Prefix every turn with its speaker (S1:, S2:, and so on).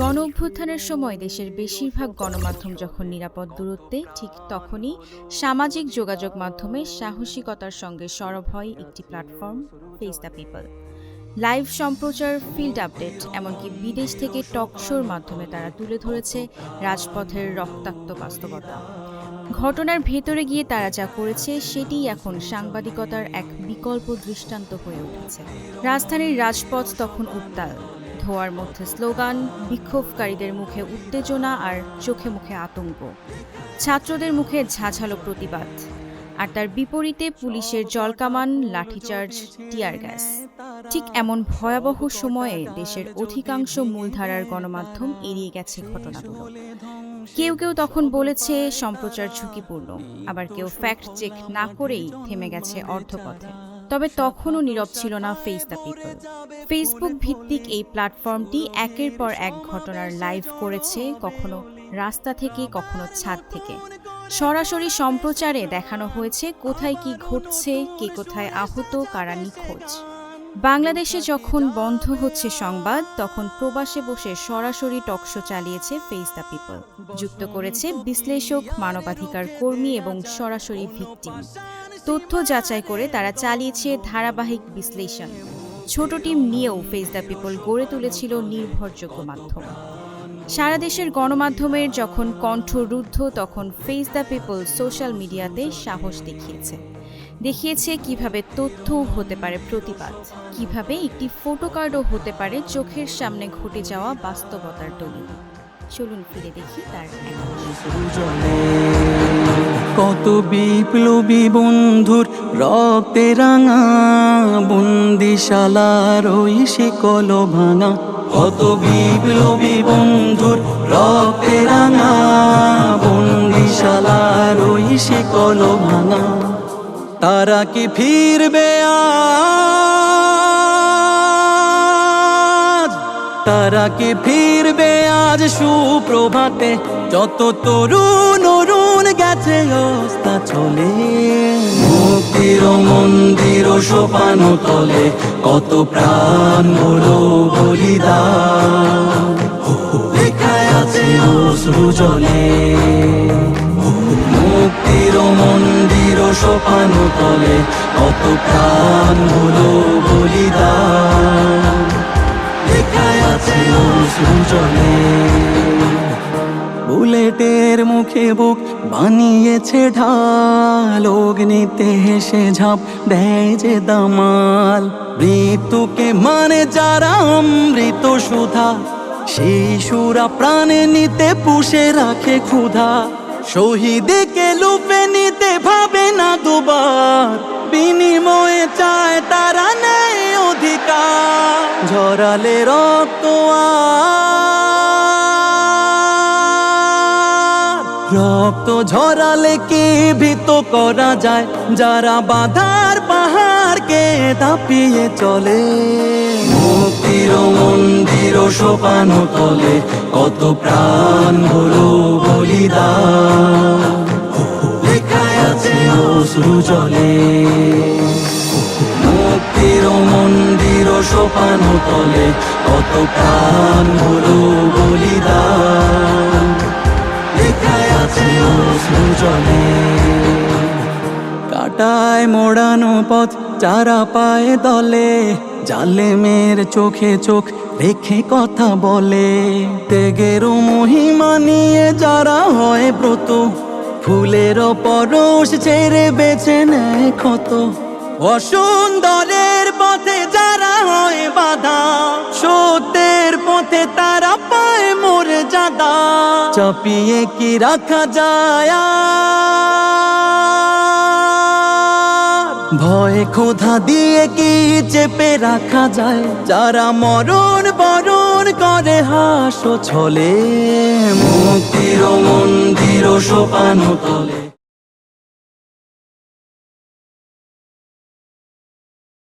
S1: গণ অভ্যুত্থানের সময় দেশের বেশিরভাগ গণমাধ্যম যখন নিরাপদ দূরত্বে, ঠিক তখনই সামাজিক যোগাযোগ মাধ্যমে সাহসিকতার সঙ্গে সরব হয় একটি platform face the people live সম্প্রচার ফিল্ড আপডেট এমনকি বিদেশ থেকে টকশোর মাধ্যমে তারা তুলে ধরেছে রাজপথের রক্তাক্ত বাস্তবতা। ঘটনার ভেতরে গিয়ে তারা যা করেছে, সেটিই এখন সাংবাদিকতার এক বিকল্প দৃষ্টান্ত হয়ে উঠেছে। রাজধানীর রাজপথ তখন উত্তাল। ধোয়ার মধ্যে স্লোগান, বিক্ষোভকারীদের মুখে উত্তেজনা আর চোখে মুখে আতঙ্ক। ছাত্রদের মুখে ঝাঝালো প্রতিবাদ। আর তার বিপরীতে পুলিশের জলকামান, লাঠিচার্জ, টিয়ার গ্যাস। ঠিক এমন ভয়াবহ সময়ে দেশের অধিকাংশ মূলধারার গণমাধ্যম এড়িয়ে গেছে ঘটনাগুলো। কেউ কেউ তখন বলেছে, সম্প্রচার ঝুঁকিপূর্ণ। আবার কেউ ফ্যাক্ট চেক না করেই থেমে গেছে অর্ধপথে তবে তখনও নীরব ছিল না ফেস দ্য পিপল ফেসবুক ভিত্তিক এই প্ল্যাটফর্মটি একের পর এক ঘটনার লাইভ করেছে, কখনো রাস্তা থেকে, কখনো ছাদ থেকে। সরাসরি সম্প্রচারে দেখানো হয়েছে কোথায় কি ঘটছে, কে কোথায় আহত, কারা নিখোঁজ। বাংলাদেশে যখন বন্ধ হচ্ছে সংবাদ, তখন প্রবাসে বসে সরাসরি টকশো চালিয়েছে ফেস দ্য পিপল যুক্ত করেছে বিশ্লেষক, মানবাধিকার কর্মী এবং সরাসরি ভিকটিম তথ্য যাচাই করে তারা চালিয়েছে ধারাবাহিক বিশ্লেষণ। ছোট টিম নিয়েও ফেস দ্য পিপল গড়ে তুলেছিল নির্ভরযোগ্য মাধ্যম। সারা দেশের গণমাধ্যমের যখন কণ্ঠ রুদ্ধ, তখন ফেস দ্য পিপল সোশ্যাল মিডিয়াতে সাহস দেখিয়েছে। দেখিয়েছে কীভাবে তথ্য হতে পারে প্রতিবাদ, কীভাবে একটি ফটোকার্ডও হতে পারে চোখের সামনে ঘটে যাওয়া বাস্তবতার দলিল। চলুন ফিরে দেখি তার
S2: কত বিপ্লবী বন্ধুর রক্তে রাঙা বন্দিশালার ওই শিকল ভাঙা। কত বিপ্লবী বন্ধুর রক্তে রাঙা বন্দিশালার ওই শিকল ভাঙা। তারা কি ফিরবে আজ? তারা কি ফিরবে আজ সুপ্রভাতে যত তরুণ অরুণ গেছে অস্তা চলে। মুক্তির মন্দির সোপানো তলে কত প্রাণ হলো বলিদান। লেখায় আছে অশ্রু জলে মুক্তির মন্দির সোপানো তলে কত প্রাণ হলো বলিদান। বুলেটের মুখে বুক বানিয়েছে ঢাল, অগ্নিতে হেসে ঝাঁপ দেয় যে দামাল। মৃত্যুকে মানে যারা অমৃত সুধা শিশুরা প্রাণে নিতে পুষে রাখে ক্ষুধা। শহীদকে লুপে নিতে ভাবে না দুবার, বিনিময়ে চায় তারা অধিকার ঝরালে রক্ত রক্ত ঝরালে কি ভীত করা যায়? যারা বাধার পাহাড়কে দাপিয়ে চলে। মুক্তির মন্দির সোপানো তলে কত প্রাণ হলো বলিদান। লেখায় আছে অশ্রু জলে। তলে কত প্রাণ হলো বলিদান। লেখায় আছে জলে কাটায় মোড়ানো পথ যারা পায়ে দলে জালে জালেমের চোখে চোখ রেখে কথা বলে। তেগের মহিমা নিয়ে যারা হয় ব্রত, ফুলের পরশ ছেড়ে বেছে নেয় ক্ষত। হয় বাধা সত্যের পথে তারা পায় মোরে জাদা। চাপিয়ে কি রাখা যায়? ভয় ক্ষোধা দিয়ে কি চেপে রাখা যায়? যারা মরণ বরণ করে হাসো ছলে, মুক্তির মন্দির সোপানো তলে।